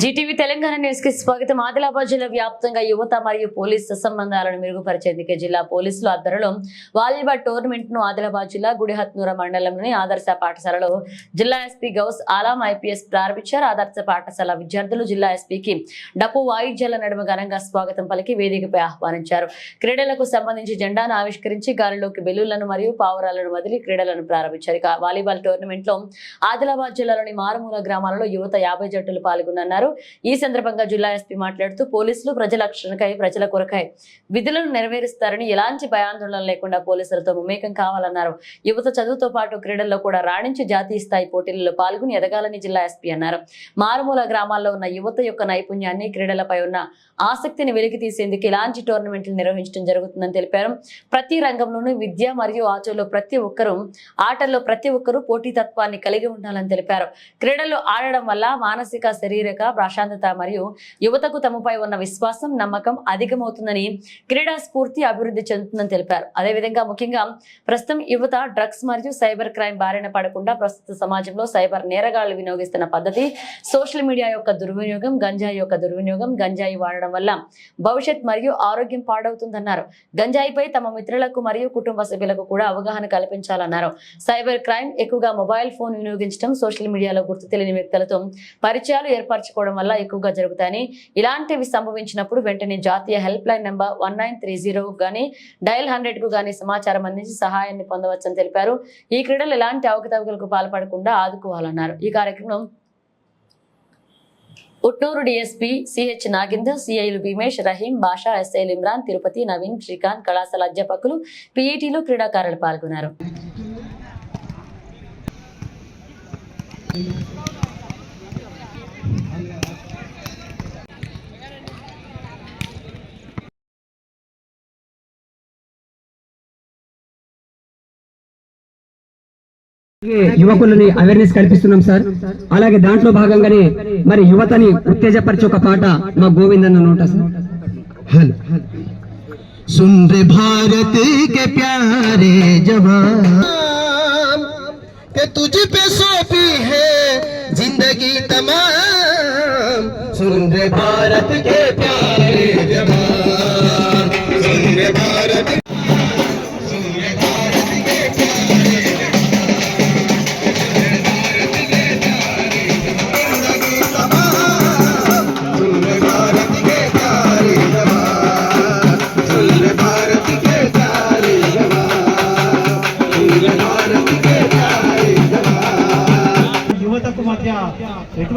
Zee TV Telangana న్యూస్కి స్వాగతం. ఆదిలాబాద్ జిల్లా వ్యాప్తంగా యువత మరియు పోలీస్ సంబంధాలను మెరుగుపరిచేందుకే జిల్లా పోలీసులు ఆధ్వర్యంలో వాలీబాల్ టోర్నమెంట్ను ఆదిలాబాద్ జిల్లా గుడిహత్నూర మండలంలోని ఆదర్శ పాఠశాలలో జిల్లా ఎస్పీ గౌస్ ఆలాం ఐపీఎస్ ప్రారంభించారు. ఆదర్శ పాఠశాల విద్యార్థులు జిల్లా ఎస్పీకి డప్పు వాయిద్యాల నడుమ ఘనంగా స్వాగతం పలికి వేదికపై ఆహ్వానించారు. క్రీడలకు సంబంధించి జెండాను ఆవిష్కరించి గాలిలోకి బెలూన్లను మరియు పావురాలను వదిలి క్రీడలను ప్రారంభించారు. వాలీబాల్ టోర్నమెంట్లో ఆదిలాబాద్ జిల్లాలోని మారుమూల గ్రామాలలో యువత యాభై జట్టులు పాల్గొన్నారు ఈ సందర్భంగా జిల్లా ఎస్పీ మాట్లాడుతూ పోలీసులు ప్రజల రక్షణకై ప్రజల కొరకై విధులను నెరవేరుస్తారని ఎలాంటి భయాందోళన లేకుండా పోలీసులతో ముమేకం కావాలన్నారు. యువత చదువుతో పాటు క్రీడల్లో కూడా రాణించి జాతీయ స్థాయి పోటీలలో పాల్గొని ఎదగాలని జిల్లా ఎస్పీ అన్నారు. మారుమూల గ్రామాల్లో ఉన్న యువత యొక్క నైపుణ్యాన్ని క్రీడలపై ఉన్న ఆసక్తిని వెలికి తీసేందుకు ఇలాంటి టోర్నమెంట్లు నిర్వహించడం జరుగుతుందని తెలిపారు. ప్రతి రంగంలోనూ విద్య మరియు ఆటల్లో ప్రతి ఒక్కరూ ఆటల్లో ప్రతి ఒక్కరూ పోటీతత్వాన్ని కలిగి ఉండాలని తెలిపారు. క్రీడలు ఆడడం వల్ల మానసిక శారీరక ప్రశాంతత మరియు యువతకు తమపై ఉన్న విశ్వాసం నమ్మకం అధికమవుతుందని క్రీడా స్ఫూర్తి అభివృద్ధి చెందుతుందని తెలిపారు. అదేవిధంగా ముఖ్యంగా ప్రస్తుతం యువత డ్రగ్స్ మరియు సైబర్ క్రైమ్ బారిన పడకుండా ప్రస్తుత సమాజంలో సైబర్ నేరగాళ్ళు వినియోగిస్తున్న పద్ధతి సోషల్ మీడియా యొక్క దుర్వినియోగం గంజాయి యొక్క దుర్వినియోగం గంజాయి వాడడం వల్ల భవిష్యత్ మరియు ఆరోగ్యం పాడవుతుందన్నారు. గంజాయిపై తమ మిత్రులకు మరియు కుటుంబ సభ్యులకు కూడా అవగాహన కల్పించాలన్నారు. సైబర్ క్రైమ్ ఎక్కువగా మొబైల్ ఫోన్ వినియోగించడం సోషల్ మీడియాలో గుర్తు తెలియని వ్యక్తులతో పరిచయాలు ఏర్పరచుకోవడం వల్ల ఎక్కువగా జరుగుతాయని ఇలాంటివి సంభవించినప్పుడు వెంటనే జాతీయ help line number one nine three zero గానీ డయల్ హండ్రెడ్కు గానీ సమాచారం అందించి సహాయాన్ని పొందవచ్చని తెలిపారు. ఈ క్రీడలు ఎలాంటి అవకతవకలకు పాల్పడకుండా ఆదుకోవాలన్నారు. ఈ కార్యక్రమం ఉట్నూరు డిఎస్పీ సిహెచ్ నాగేందర్ సిఐలు భీమేష్ రహీం బాషా ఎస్ఐలు ఇమ్రాన్ తిరుపతి నవీన్ శ్రీకాంత్ కళాశాల అధ్యాపకులు పిఈటీలు క్రీడాకారులు పాల్గొన్నారు. యువకులని అవేర్నెస్ కల్పిస్తున్నాం సార్ అలాగే దాంట్లో భాగంగానే మరి యువతని ఉత్తేజపరిచే ఒక పాట మా గోవిందన్న నోట సార్ हल सुन रे भारत के प्यारे जवान के तुझ पे सौंपी है जिंदगी तमाम सुन रे भारत के प्यारे जवान सुन रे भारत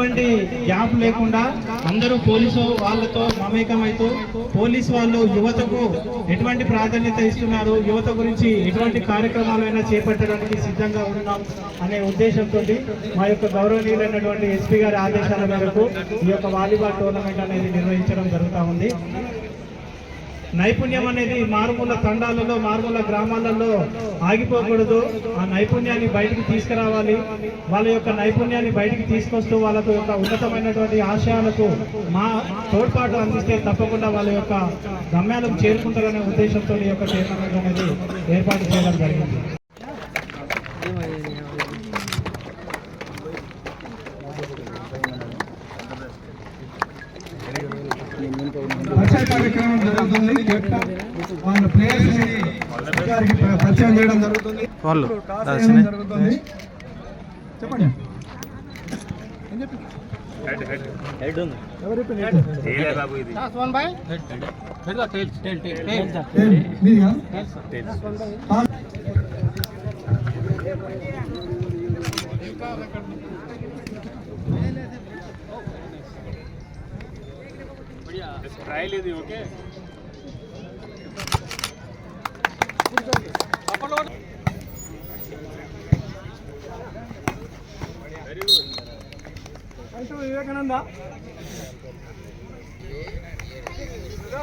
ఎటువంటి గ్యాప్ లేకుండా అందరూ పోలీసు వాళ్ళతో మమేకమైతూ పోలీస్ వాళ్ళు యువతకు ఎటువంటి ప్రాధాన్యత ఇస్తున్నారు? యువత గురించి ఎటువంటి కార్యక్రమాలైనా చేపట్టడానికి సిద్ధంగా ఉన్నాం అనే ఉద్దేశంతో మా యొక్క గౌరవనీయులైనటువంటి ఎస్పీ గారి ఆదేశాల మేరకు ఈ యొక్క వాలీబాల్ టోర్నమెంట్ అనేది నిర్వహించడం జరుగుతూ ఉంది. నైపుణ్యం అనేది మారుమూల తండాలలో మారుమూల గ్రామాలలో ఆగిపోకూడదు. ఆ నైపుణ్యాన్ని బయటికి తీసుకురావాలి. వాళ్ళ యొక్క నైపుణ్యాన్ని బయటికి తీసుకొస్తూ వాళ్ళకు యొక్క ఉన్నతమైనటువంటి ఆశయాలకు మా తోడ్పాటు అందిస్తే తప్పకుండా వాళ్ళ యొక్క గమ్యాలకు చేరుకుంటారనే ఉద్దేశంతో ఈ యొక్క టోర్నమెంట్ అనేది ఏర్పాటు చేయడం జరిగింది. కార్యక్రమం జరుగుతుంది. కెప్టెన్ వాళ్ళ ప్లేయర్స్ని గారికి పరిచయం చేయడం జరుగుతుంది. చేయడం జరుగుతుంది. చెప్పండి. ఎవరు చెప్పండి? టేల్, మీదిగా? ఆ,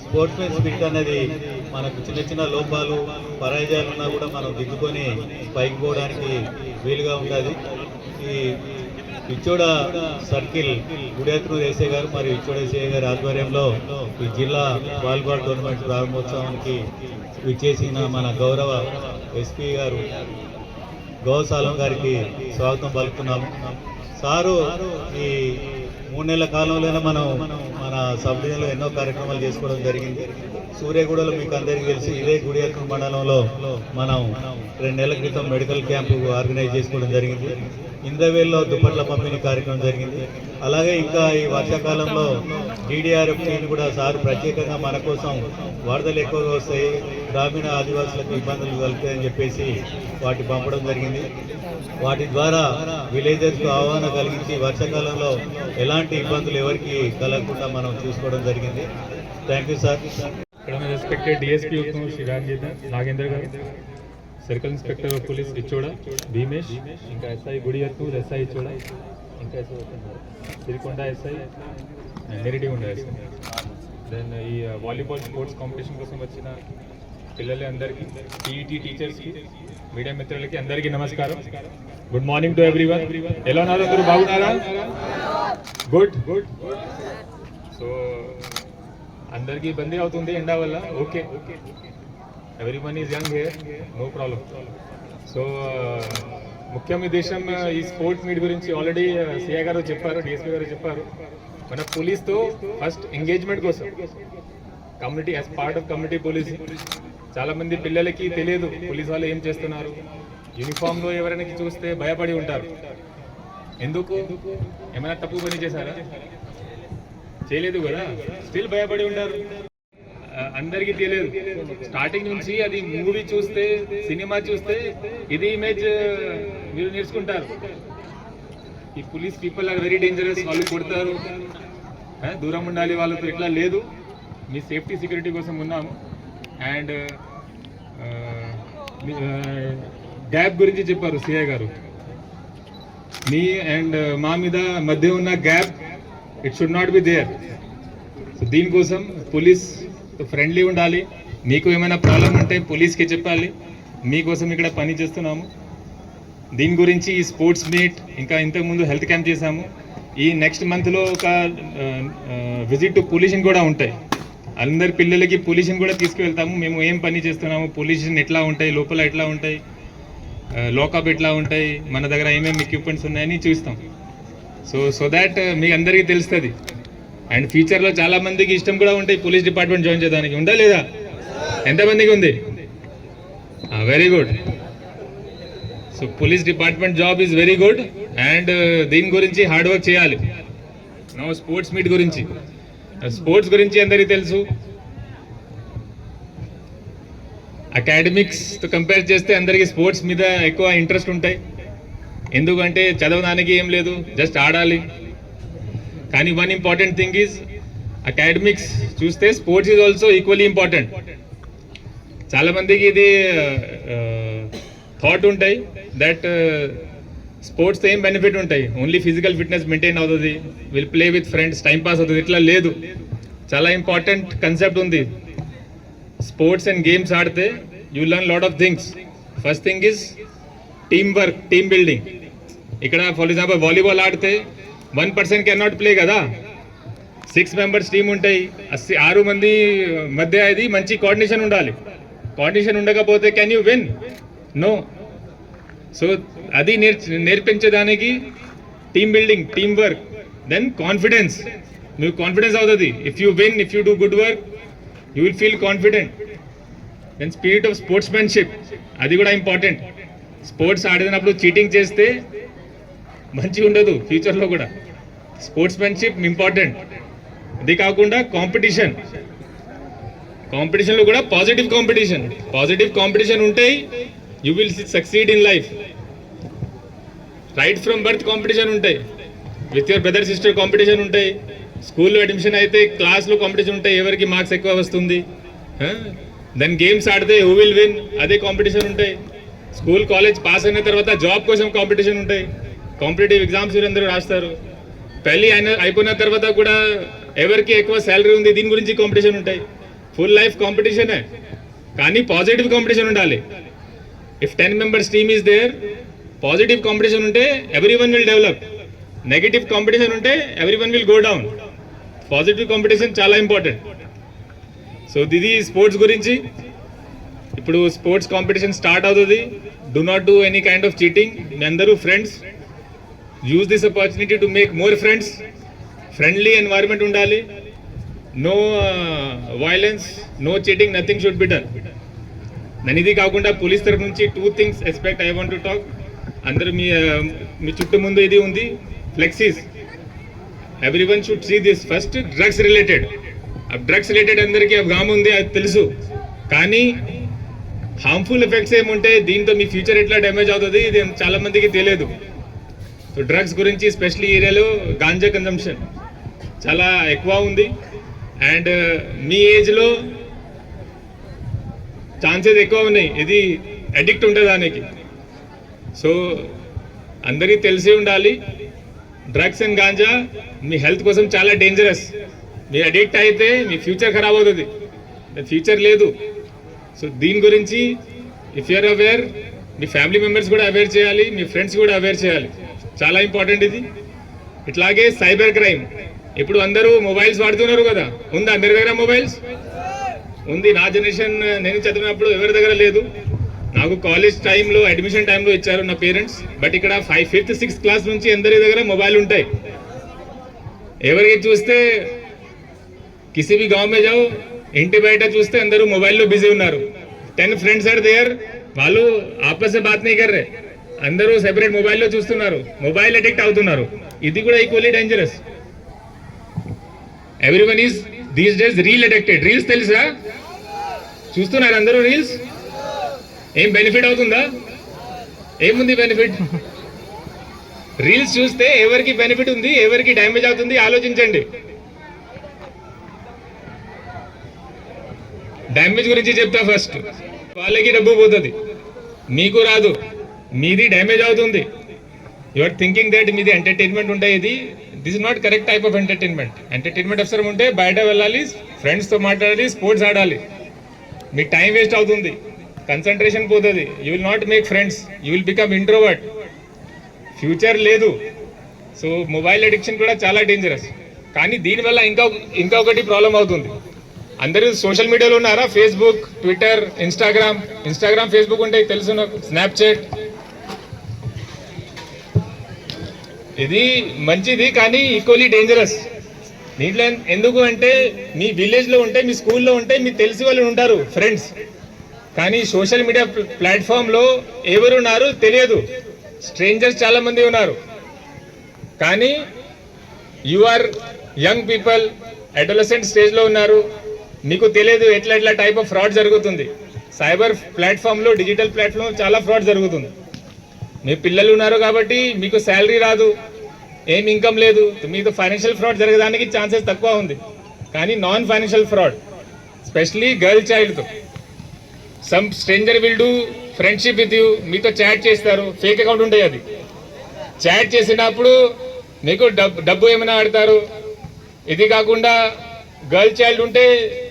స్పోర్ట్మెన్ స్పిరిట్ అనేది మనకు చిన్న చిన్న లోపాలు పరాజయాలు ఉన్నా కూడా మనం దిద్దుకొని పైకి పోవడానికి వీలుగా ఉంటుంది ఈ ఇచ్చోడ సర్కిల్ గుడేత్రు ఏసే గారు మరియు ఇచ్చోడ ఏసే గారి ఆధ్వర్యంలో ఈ జిల్లా వాలీబాల్ టోర్నమెంట్ ప్రారంభోత్సవానికి విచ్చేసిన మన గౌరవ ఎస్పీ గారు గౌసాలం గారికి స్వాగతం పలుకుతున్నాము. సారు ఈ మూడు నెలల కాలంలోనే మనం మన సబ్ డివిజన్లో ఎన్నో కార్యక్రమాలు చేసుకోవడం జరిగింది. సూర్యగూడలో మీకు అందరికీ తెలిసి ఇదే గుడియత్న మండలంలో మనం రెండు నెలల క్రితం మెడికల్ క్యాంపు ఆర్గనైజ్ చేసుకోవడం జరిగింది. ఇంద్రవేల్లో దుప్పట్ల పంపిణీ కార్యక్రమం జరిగింది. అలాగే ఇంకా ఈ వర్షాకాలంలో డీడీఆర్ఎఫ్ టీని కూడా సార్ ప్రత్యేకంగా మన కోసం వరదలు ఎక్కువగా వస్తాయి గ్రామీణ ఆదివాసులకు ఇబ్బందులు కలుగుతాయని చెప్పేసి వాటి పంపడం జరిగింది. వాటి ద్వారా విలేజెస్ ఆహ్వాన ఆహ్వానం కలిగించి వర్షాకాలంలో ఎలాంటి ఇబ్బందులు ఎవరికి కలగకుండా మనం చూసుకోవడం జరిగింది. Thank you sir. Respected DSP Uttam Shri Nagendra గారు. Circle inspector of police Ichoda Bheemesh ఇంకా ఎస్ఐ గుడి ఎస్ఐ ఇచ్చోడ ఇంకా ఎస్ఐ వస్తున్నారు Sirikonda SI Neradigonda SI then ఈ వాలీబాల్ స్పోర్ట్స్ కాంపిటీషన్ కోసం వచ్చిన పిల్లలు అందరికీ టీఈటీ టీచర్స్కి మీడియా మిత్రులకి అందరికీ నమస్కారం. Good morning to everyone ఎలా ఉన్నారు అందరూ? బాగున్నారా? గుడ్ గుడ్ సో అందరికీ ఇబ్బంది అవుతుంది ఎండా వల్ల. Okay okay one is young here no problem so ముఖ్య ఉద్దేశం ఈ స్పోర్ట్స్ మీట్ గురించి ఆల్రెడీ సిఐ uh, గారు చెప్పారు డిఎస్పీ గారు చెప్పారు. మన పోలీస్తో ఫస్ట్ ఎంగేజ్మెంట్ కోసం community as part of community police చాలామంది పిల్లలకి తెలియదు పోలీస్ వాళ్ళు ఏం చేస్తున్నారు. యూనిఫామ్లో ఎవరైనా చూస్తే భయపడి ఉంటారు. ఎందుకు? ఏమైనా తప్పు పని చేశారా? చేయలేదు కదా? స్టిల్ భయపడి ఉంటారు. అందరికీ తెలియదు. స్టార్టింగ్ నుంచి అది మూవీ చూస్తే సినిమా చూస్తే ఇది ఇమేజ్ మీరు నేర్చుకుంటారు. ఈ police people are very dangerous వాళ్ళు కొడతారు. దూరం ఉండాలి వాళ్ళతో ఇట్లా లేదు. మీ సేఫ్టీ సెక్యూరిటీ కోసం ఉన్నాము. అండ్ గ్యాప్ గురించి చెప్పారు సిఐ గారు. మీ అండ్ మా మీద మధ్య ఉన్న gap it should not be there so దీనికోసం పోలీస్ ఫ్రెండ్లీ ఉండాలి. మీకు ఏమైనా ప్రాబ్లం ఉంటే పోలీస్కి చెప్పాలి. మీకోసం ఇక్కడ పని చేస్తున్నాము. దీని గురించి ఈ స్పోర్ట్స్ మీట్ ఇంకా ఇంతకుముందు హెల్త్ క్యాంప్ చేశాము. ఈ నెక్స్ట్ మంత్లో ఒక విజిట్ టు పొల్యూషన్ కూడా ఉంటాయి. అందరి పిల్లలకి పొల్యూషన్ కూడా తీసుకువెళ్తాము. మేము ఏం పని చేస్తున్నాము? పొల్యూషన్ ఎట్లా ఉంటాయి? లోపల ఎట్లా ఉంటాయి? లోకప్ ఎట్లా ఉంటాయి? మన దగ్గర ఏమేమి ఎక్విప్మెంట్స్ ఉన్నాయని చూస్తాం. సో సో దాట్ మీ అందరికీ తెలుస్తుంది. అండ్ ఫ్యూచర్లో చాలా మందికి ఇష్టం కూడా ఉంటాయి పోలీస్ డిపార్ట్మెంట్ జాయిన్ చేయడానికి ఉందా లేదా? ఎంతమందికి ఉంది? Very good so police department job is very good and దీని గురించి హార్డ్ వర్క్ చేయాలి. నో స్పోర్ట్స్ మీట్ గురించి. Uh, స్పోర్ట్స్ గురించి అందరికీ తెలుసు. అకాడమిక్స్తో కంపేర్ చేస్తే అందరికీ స్పోర్ట్స్ మీద ఎక్కువ ఇంట్రెస్ట్ ఉంటాయి. ఎందుకంటే చదవడానికి ఏం లేదు జస్ట్ ఆడాలి. కానీ one important thing is academics చూస్తే sports is also equally important చాలా మందికి ఇది థాట్ ఉంటాయి దట్ స్పోర్ట్స్ ఏం బెనిఫిట్ ఉంటాయి? ఓన్లీ ఫిజికల్ ఫిట్నెస్ మెయింటైన్ అవుతుంది will play with friends time pass అవుతుంది ఇట్లా లేదు. చాలా ఇంపార్టెంట్ కన్సెప్ట్ ఉంది. స్పోర్ట్స్ అండ్ గేమ్స్ ఆడితే you learn lot of things first thing is team work team building ఇక్కడ ఫర్ ఎగ్జాంపుల్ వాలీబాల్ ఆడితే one person can not play కదా. Six members team ఉంటాయి. అస్సి ఆరు మంది మధ్య అది మంచి కోఆర్డినేషన్ ఉండాలి. కోఆర్డినేషన్ ఉండకపోతే can you win no so అది నేర్చ నేర్పించడానికి team building team work then confidence మీకు కాన్ఫిడెన్స్ అవుతుంది. If you win if you do good work you will feel confident then spirit of sportsmanship అది కూడా ఇంపార్టెంట్ స్పోర్ట్స్ ఆడినప్పుడు cheating చేస్తే మంచిగా ఉండదు ఫ్యూచర్లో కూడా. స్పోర్ట్స్మెన్షిప్ ఇంపార్టెంట్ అది కాకుండా కాంపిటీషన్ కాంపిటీషన్లో కూడా పాజిటివ్ కాంపిటీషన్ పాజిటివ్ కాంపిటీషన్ ఉంటాయి you will succeed in life right from birth competition ఉంటాయి. With your brother sister competition ఉంటాయి. స్కూల్లో అడ్మిషన్ అయితే క్లాస్లో కాంపిటీషన్ ఉంటాయి ఎవరికి మార్క్స్ ఎక్కువ వస్తుంది దెన్ గేమ్స్ ఆడితే హూ విల్ విన్ అదే కాంపిటీషన్ ఉంటాయి. స్కూల్ కాలేజ్ పాస్ అయిన తర్వాత జాబ్ కోసం కాంపిటీషన్ ఉంటాయి. కాంపిటేటివ్ ఎగ్జామ్స్ వీరందరూ రాస్తారు. పెళ్ళి అయిన అయిపోయిన తర్వాత కూడా ఎవరికి ఎక్కువ శాలరీ ఉంది దీని గురించి కాంపిటీషన్ ఉంటాయి. ఫుల్ లైఫ్ కాంపిటీషనే. కానీ పాజిటివ్ కాంపిటీషన్ ఉండాలి. If ten members team is there positive competition ఉంటే everyone will develop negative competition ఉంటే everyone will go down positive competition చాలా ఇంపార్టెంట్ సో ఇది స్పోర్ట్స్ గురించి. ఇప్పుడు స్పోర్ట్స్ కాంపిటీషన్ స్టార్ట్ అవుతుంది. Do not do any kind of cheating మీ అందరూ friends use this opportunity to make more friends friendly environment ఉండాలి. No violence no cheating nothing should be done నేను ఇది కాకుండా police తరఫు నుంచి two things expect I want to talk అందరూ మీ uh, మీ చుట్టూ ముందు ఇది ఉంది. Flexes every one should see this first drugs related drugs related అందరికీ గామ్ ఉంది అది తెలుసు. కానీ హార్మ్ఫుల్ ఎఫెక్ట్స్ ఏముంటే దీంతో మీ ఫ్యూచర్ ఎట్లా డ్యామేజ్ అవుతుంది ఇది చాలా మందికి తెలియదు. సో డ్రగ్స్ గురించి స్పెషల్లీ ఏరియాలో గాంజా కన్జంప్షన్ చాలా ఎక్కువ ఉంది. అండ్ uh, మీ ఏజ్లో ఛాన్సెస్ ఎక్కువ ఉన్నాయి. ఇది అడిక్ట్ ఉండేదానికి దానికి సో అందరికీ తెలిసి ఉండాలి. డ్రగ్స్ అండ్ గాంజా మీ హెల్త్ కోసం చాలా డేంజరస్ మీరు అడిక్ట్ అయితే మీ ఫ్యూచర్ ఖరాబ్ అవుతుంది. ఫ్యూచర్ లేదు. సో దీని గురించి ఇఫ్ యూఆర్ అవేర్ మీ ఫ్యామిలీ మెంబర్స్ కూడా అవేర్ చేయాలి. మీ ఫ్రెండ్స్ కూడా అవేర్ చేయాలి. చాలా ఇంపార్టెంట్ ఇది. ఇట్లాగే సైబర్ క్రైమ్. ఇప్పుడు అందరూ మొబైల్స్ వాడుతున్నారు కదా. ఉందా అందరి దగ్గర మొబైల్స్? ఉంది. నా జనరేషన్ నేను చదివినప్పుడు ఎవరి దగ్గర లేదు. నాకు కాలేజ్ టైంలో అడ్మిషన్ టైంలో ఇచ్చారు నా పేరెంట్స్. బట్ ఇక్కడ ఫైవ్ ఫిఫ్త్ సిక్స్త్ క్లాస్ నుంచి అందరి దగ్గర మొబైల్ ఉంటాయి. ఎవరికి చూస్తే కిసి బి మే జావు ఇంటి బయట చూస్తే అందరూ మొబైల్లో బిజీ ఉన్నారు. టెన్ ఫ్రెండ్స్ ఆర్ దేయర్ వాళ్ళు ఆపస్ బాత్ నీకర్రే. అందరూ సెపరేట్ మొబైల్లో చూస్తున్నారు. మొబైల్ అడిక్ట్ అవుతున్నారు. ఇది కూడా equally dangerous everyone is these days reel addicted reels తెలుసా? చూస్తున్నారు అందరూ రీల్స్ ఏం బెనిఫిట్ అవుతుందా? ఏముంది బెనిఫిట్ రీల్స్ చూస్తే ఎవరికి బెనిఫిట్ ఉంది ఎవరికి డ్యామేజ్ అవుతుంది ఆలోచించండి. డ్యామేజ్ గురించి చెప్తా ఫస్ట్ వాళ్ళకి డబ్బు పోతుంది. మీకు రాదు. మీది డ్యామేజ్ అవుతుంది. యు ఆర్ థింకింగ్ దట్ మీది ఎంటర్టైన్మెంట్ ఉంటే ఇది. This is not correct type of entertainment entertainment అవసరం ఉంటే బయట వెళ్ళాలి ఫ్రెండ్స్తో మాట్లాడాలి స్పోర్ట్స్ ఆడాలి. మీ టైం వేస్ట్ అవుతుంది. కన్సన్ట్రేషన్ పోతుంది. You will not make friends you will become introvert future లేదు. సో మొబైల్ అడిక్షన్ కూడా చాలా డేంజరస్ కానీ దీనివల్ల ఇంకా ఇంకా ఒకటి ప్రాబ్లం అవుతుంది. అందరూ సోషల్ మీడియాలో ఉన్నారా? Facebook Twitter Instagram Instagram Facebook ఉంటాయి. తెలుసు నాకు. స్నాప్చాట్ ఇది మంచిది కానీ ఈక్వల్లీ డేంజరస్ దీంట్లో ఎందుకు అంటే మీ విలేజ్లో ఉంటే మీ స్కూల్లో ఉంటే మీకు తెలిసి వాళ్ళు ఉంటారు ఫ్రెండ్స్ కానీ సోషల్ మీడియా ప్లాట్ఫామ్లో ఎవరు ఉన్నారు తెలియదు. స్ట్రేంజర్స్ చాలామంది ఉన్నారు. కానీ you are young people adolescent స్టేజ్లో ఉన్నారు. మీకు తెలియదు ఎట్లా ఎట్లా టైప్ ఆఫ్ ఫ్రాడ్ జరుగుతుంది. సైబర్ ప్లాట్ఫామ్లో డిజిటల్ ప్లాట్ఫామ్ చాలా ఫ్రాడ్ జరుగుతుంది. మీ పిల్లలు ఉన్నారు కాబట్టి మీకు శాలరీ రాదు. ఏం ఇన్కమ్ లేదు. మీతో ఫైనాన్షియల్ ఫ్రాడ్ జరగడానికి ఛాన్సెస్ తక్కువ ఉంది. కానీ non financial fraud specially girl చైల్డ్తో some stranger will do friendship with you మీతో చాట్ చేస్తారు. ఫేక్ అకౌంట్ ఉంటాయి అది. చాట్ చేసినప్పుడు మీకు డబ్బు డబ్బు ఏమైనా ఆడతారు? ఇది కాకుండా గర్ల్ చైల్డ్ ఉంటే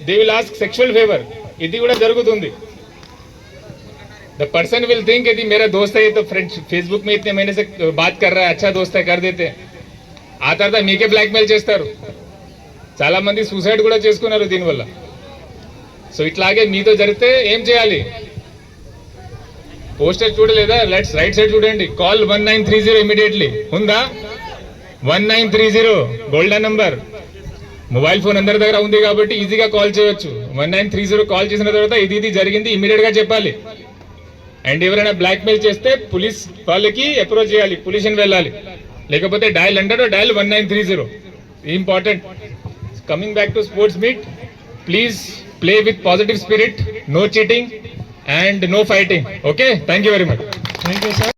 they will ask sexual favour ఇది కూడా జరుగుతుంది. द पर्सन विल थिंक यदि मेरा दोस्त है ये तो फ्रेंड फेसबुक में इतने महीने से बात कर रहा है अच्छा दोस्त है कर देते हैं ఆ తర్వాత మీకే బ్లాక్మెయిల్ చేస్తారు చాలా మంది సూసైడ్ కూడా చేసుకున్నారు దీనివల్ల సో ఇట్లాగే మీతో జరిగితే ఏం చేయాలి పోస్టర్ చూడలేదా లెట్స్ రైట్ సైడ్ చూడండి call one nine three zero immediately ఉందా one nine three zero golden number mobile phone అందరి దగ్గర ఉంది కాబట్టి ఈజీగా కాల్ చేయొచ్చు one nine three zero call చేసిన తర్వాత ఇది ఇది జరిగింది ఇమీడియట్ గా చెప్పాలి అండ్ ఎవరైనా బ్లాక్మెయిల్ చేస్తే పోలీస్ వాళ్ళకి అప్రోచ్ చేయాలి పోలీసుని వెళ్ళాలి. లేకపోతే dial hundred dial one nine three zero. Important. Coming back to sports meet please play with positive spirit no cheating and no fighting okay thank you very much thank you sir